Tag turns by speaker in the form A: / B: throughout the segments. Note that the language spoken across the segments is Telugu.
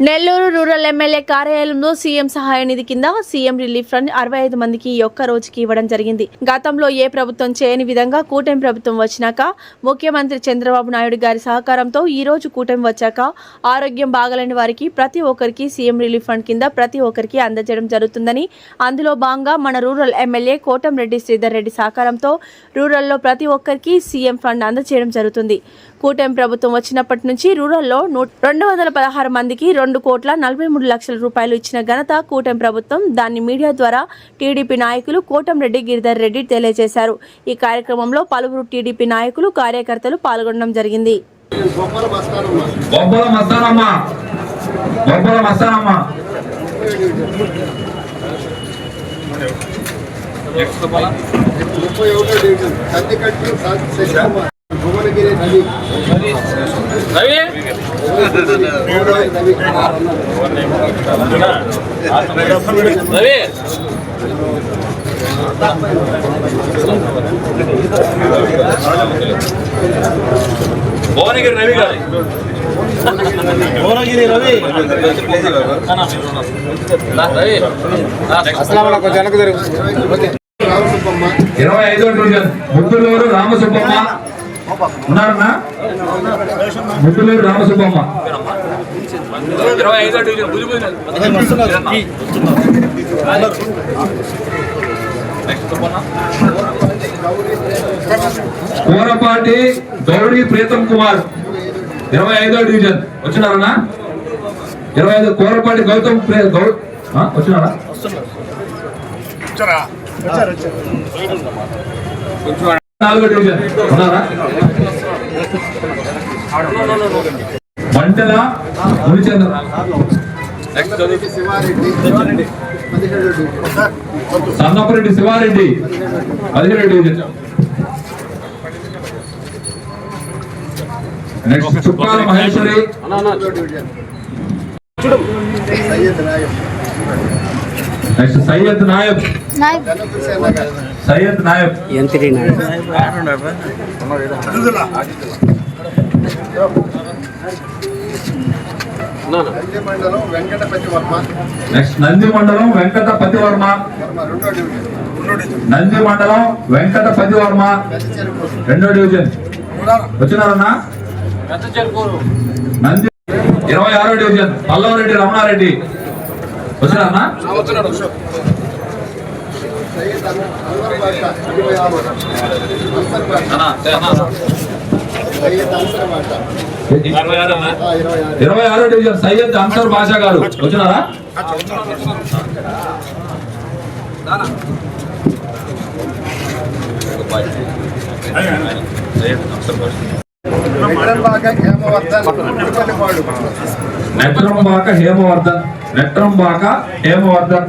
A: నెల్లూరు ఎమ్మెల్యే కార్యాలయంలో సీఎం సహాయ నిధి కింద సీఎం రిలీఫ్ ఫండ్ అరవై ఐదు మందికి ఒక్క రోజుకి ఇవ్వడం జరిగింది. గతంలో ఏ ప్రభుత్వం చేయని విధంగా కూటమి ప్రభుత్వం వచ్చినాక ముఖ్యమంత్రి చంద్రబాబు నాయుడు గారి సహకారంతో ఈ రోజు కూటమి వచ్చాక ఆరోగ్యం బాగలేని వారికి ప్రతి ఒక్కరికి సీఎం రిలీఫ్ ఫండ్ కింద ప్రతి ఒక్కరికి అందజేయడం జరుగుతుందని అందులో భాగంగా మన రూరల్ ఎమ్మెల్యే కోటంరెడ్డి శ్రీధర్ రెడ్డి సహకారంతో రూరల్లో ప్రతి ఒక్కరికి సీఎం ఫండ్ అందజేయడం జరుగుతుంది. కూటమి ప్రభుత్వం వచ్చినప్పటి నుంచి రూరల్లో రెండు వందల పదహారు మందికి రెండు కోట్ల నలభై మూడు లక్షల రూపాయలు ఇచ్చిన ఘనత కూటమి ప్రభుత్వం. దాన్ని మీడియా ద్వారా టీడీపీ నాయకులు కోటంరెడ్డి గిరిధర్ రెడ్డి తెలియజేశారు. ఈ కార్యక్రమంలో పలువురు టీడీపీ నాయకులు కార్యకర్తలు పాల్గొనడం జరిగింది.
B: ముప్పై ఒకటో డివిజన్ కందికట్టు శశికుమార్. భువనగిరి భువనగిరి నది
C: భువనగిరి రవి. గారు
B: రామసుబ్బమ్మ
C: ఇరవై ఐదో ముద్దులూరు రామసుబ్బమ్మ. ఉన్నారన్నా? ముద్దులూరు రామసుబ్బమ్మ. కూరపాటి గౌరీ ప్రీతం కుమార్. ఇరవై ఐదో డివిజన్. వచ్చినారన్నా? ఇరవై ఐదు కూరపాటి గౌతమ్ వచ్చినారా? ఉన్నారా మంటల మునిచంద్ర
B: శివారెడ్డి పదిహేడు
C: సన్నపరెడ్డి శివారెడ్డి. పదిహేడు division next Chukkala Maheshwari.
B: Nayak
C: next Syed Nayak. Syed Nayak.
D: ఎంత్రి
B: Nandi మండలం వెంకటపతి వర్మ
C: నెక్స్ట్ నంది మండలం వెంకట పతివర్మ.
B: వర్మ రెండో డివిజన్
C: నంది మండలం వెంకట పతివర్మ.
B: పెద్ద చెరుకు
C: రెండో డివిజన్. వచ్చినారన్నా? నంది ఇరవై ఆరో డివిజన్. పల్లవరెడ్డి రమణారెడ్డి. వచ్చినారన్నా?
B: ఇరవై ఆరో
C: డివిజన్ సయ్యద్ అన్సర్ బాషా గారు. వచ్చినారా?
B: విక్రంబాగ హేమవర్ధన్. ఉప్పలపాడు
C: నెట్రంబాక హేమవర్ధన్ నెట్రంబాక హేమవర్ధన్.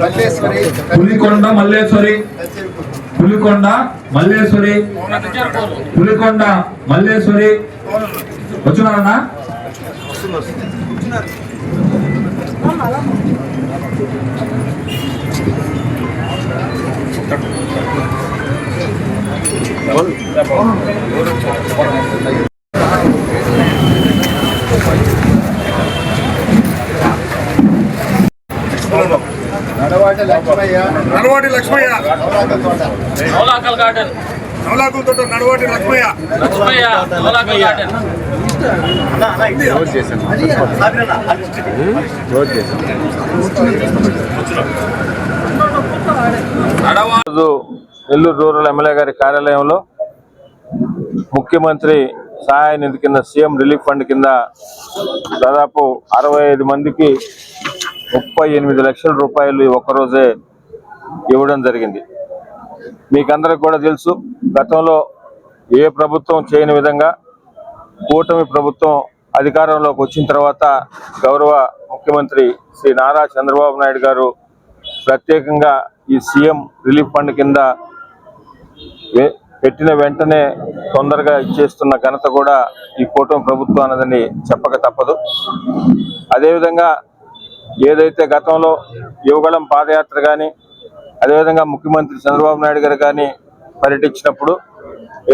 B: మల్లేశ్వరి
C: పులికొండ మల్లేశ్వరి. పులికొండ మల్లేశ్వరి. పులికొండ మల్లేశ్వరి. వచ్చినారన్నా?
B: లక్ష్మయ్య
E: నడవాటి లక్ష్మయ్య.
B: తోట.
F: నవలాకల్ గార్డెన్.
E: నవలాకులతో నడవాటి లక్ష్మయ్య.
F: లక్ష్మయ్య నవలాకల్ గార్డెన్.
G: ఈరోజు నెల్లూరు రూరల్ ఎమ్మెల్యే గారి కార్యాలయంలో ముఖ్యమంత్రి సహాయ నిధి కింద సీఎం రిలీఫ్ ఫండ్ కింద దాదాపు అరవై ఐదు మందికి ముప్పై ఎనిమిది లక్షల రూపాయలు ఈ ఒక్కరోజే ఇవ్వడం జరిగింది. మీకందరికి కూడా తెలుసు గతంలో ఏ ప్రభుత్వం చేయని విధంగా కూటమి ప్రభుత్వం అధికారంలోకి వచ్చిన తర్వాత గౌరవ ముఖ్యమంత్రి శ్రీ నారా చంద్రబాబు నాయుడు గారు ప్రత్యేకంగా ఈ సీఎం రిలీఫ్ ఫండ్ కింద పెట్టిన వెంటనే తొందరగా ఇచ్చేస్తున్న ఘనత కూడా ఈ కూటమి ప్రభుత్వం అన్నదని చెప్పక తప్పదు. అదేవిధంగా ఏదైతే గతంలో యువగళం పాదయాత్ర కానీ అదేవిధంగా ముఖ్యమంత్రి చంద్రబాబు నాయుడు గారు కానీ పర్యటించినప్పుడు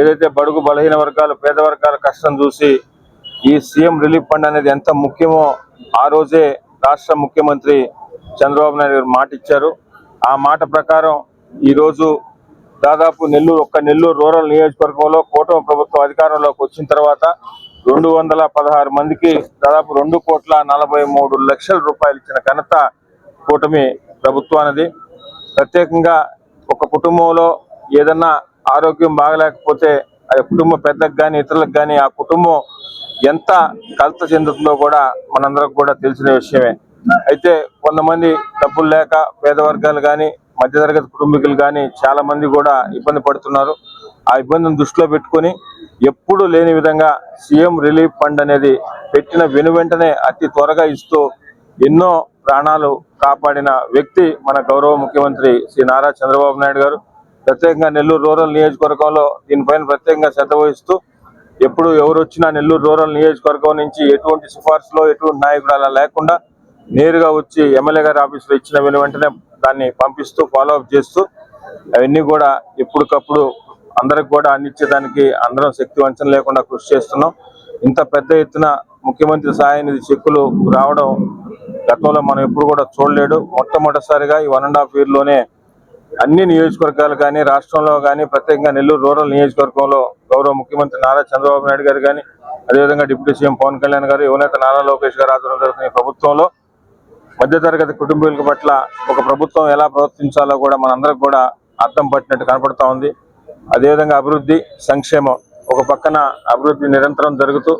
G: ఏదైతే బడుగు బలహీన వర్గాలు పేద వర్గాల కష్టం చూసి ఈ సీఎం రిలీఫ్ ఫండ్ అనేది ఎంత ముఖ్యమో ఆ రోజే రాష్ట్ర ముఖ్యమంత్రి చంద్రబాబు నాయుడు గారు మాట ఇచ్చారు ఆ మాట ప్రకారం ఈరోజు దాదాపు నెల్లూరు ఒక్క నెల్లూరు రూరల్ నియోజకవర్గంలో కూటమి ప్రభుత్వం అధికారంలోకి వచ్చిన తర్వాత రెండు వందల పదహారు మందికి దాదాపు రెండు కోట్ల నలభై మూడు లక్షల రూపాయలు ఇచ్చిన ఘనత కూటమి ప్రభుత్వానిది. ప్రత్యేకంగా ఒక కుటుంబంలో ఏదన్నా ఆరోగ్యం బాగలేకపోతే ఆ కుటుంబ పెద్దకు కానీ ఇతరులకు కానీ ఆ కుటుంబం ఎంత కలత చెందుతుందో కూడా మనందరికి కూడా తెలిసిన విషయమే. అయితే కొంతమంది డబ్బులు లేక పేద వర్గాలు కానీ మధ్యతరగతి కుటుంబీకులు కానీ చాలా మంది కూడా ఇబ్బంది పడుతున్నారు. ఆ ఇబ్బందిని దృష్టిలో పెట్టుకొని ఎప్పుడు లేని విధంగా సీఎం రిలీఫ్ ఫండ్ అనేది పెట్టిన వెను వెంటనే అతి త్వరగా ఇస్తూ ఎన్నో ప్రాణాలు కాపాడిన వ్యక్తి మన గౌరవ ముఖ్యమంత్రి శ్రీ నారా చంద్రబాబు నాయుడు గారు. ప్రత్యేకంగా నెల్లూరు రూరల్ నియోజకవర్గంలో దీనిపైన ప్రత్యేకంగా శ్రద్ధ వహిస్తూ ఎప్పుడు ఎవరు వచ్చినా నెల్లూరు రూరల్ నియోజకవర్గం నుంచి ఎటువంటి సిఫార్సులో ఎటువంటి నాయకుడు అలా లేకుండా నేరుగా వచ్చి ఎమ్మెల్యే గారి ఆఫీసులో ఇచ్చిన వెంటనే దాన్ని పంపిస్తూ ఫాలో అప్ చేస్తూ అవన్నీ కూడా ఎప్పటికప్పుడు అందరికి కూడా అందించేదానికి అందరం శక్తి వంచన లేకుండా కృషి చేస్తున్నాం. ఇంత పెద్ద ఎత్తున ముఖ్యమంత్రి సహాయ నిధి చెక్కులు రావడం గతంలో మనం ఎప్పుడు కూడా చూడలేడు మొట్టమొదటిసారిగా ఈ వన్ అండ్ హాఫ్ ఇయర్లోనే అన్ని నియోజకవర్గాలు కానీ రాష్ట్రంలో కానీ ప్రత్యేకంగా నెల్లూరు రూరల్ నియోజకవర్గంలో గౌరవ ముఖ్యమంత్రి నారా చంద్రబాబు నాయుడు గారు కానీ అదేవిధంగా డిప్యూటీ సీఎం పవన్ కళ్యాణ్ గారు యువనేత నారా లోకేష్ గారు ఆధ్వర్యం జరుగుతున్న ప్రభుత్వంలో మధ్యతరగతి కుటుంబీకుల పట్ల ఒక ప్రభుత్వం ఎలా ప్రవర్తించాలో కూడా మనందరికి కూడా అర్థం పట్టినట్టు కనపడతా ఉంది. అదేవిధంగా అభివృద్ధి సంక్షేమం ఒక పక్కన అభివృద్ధి నిరంతరం జరుగుతూ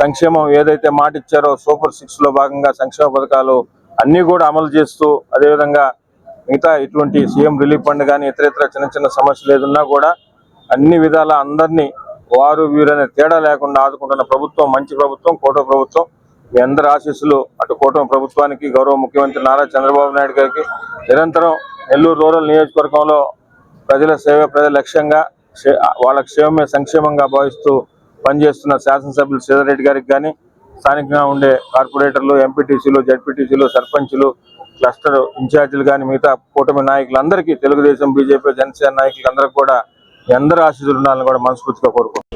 G: సంక్షేమం ఏదైతే మాట ఇచ్చారో సూపర్ సిక్స్లో భాగంగా సంక్షేమ పథకాలు అన్నీ కూడా అమలు చేస్తూ అదేవిధంగా మిగతా ఇటువంటి సీఎం రిలీఫ్ ఫండ్ కానీ ఇతర ఇతర చిన్న చిన్న సమస్యలు ఏదున్నా కూడా అన్ని విధాల అందరినీ వారు వీరనే తేడా లేకుండా ఆదుకుంటున్న ప్రభుత్వం మంచి ప్రభుత్వం కోట ప్రభుత్వం. మీ అందరి ఆశీస్సులు అటు కూటమి ప్రభుత్వానికి గౌరవ ముఖ్యమంత్రి నారా చంద్రబాబు నాయుడు గారికి. నిరంతరం నెల్లూరు రూరల్ నియోజకవర్గంలో ప్రజల సేవ ప్రజల లక్ష్యంగా వాళ్ళ క్షేమమే సంక్షేమంగా భావిస్తూ పనిచేస్తున్న శాసనసభ్యులు శ్రీధర్ గారికి కానీ స్థానికంగా ఉండే కార్పొరేటర్లు ఎంపీటీసీలు జడ్పీటీసీలు సర్పంచులు క్లస్టర్ ఇన్ఛార్జీలు కానీ మిగతా కూటమి నాయకులందరికీ తెలుగుదేశం బీజేపీ జనసేన నాయకులందరికీ కూడా మీ ఆశీస్సులు ఉండాలని కూడా మనస్ఫూర్తిగా కోరుకుంటున్నారు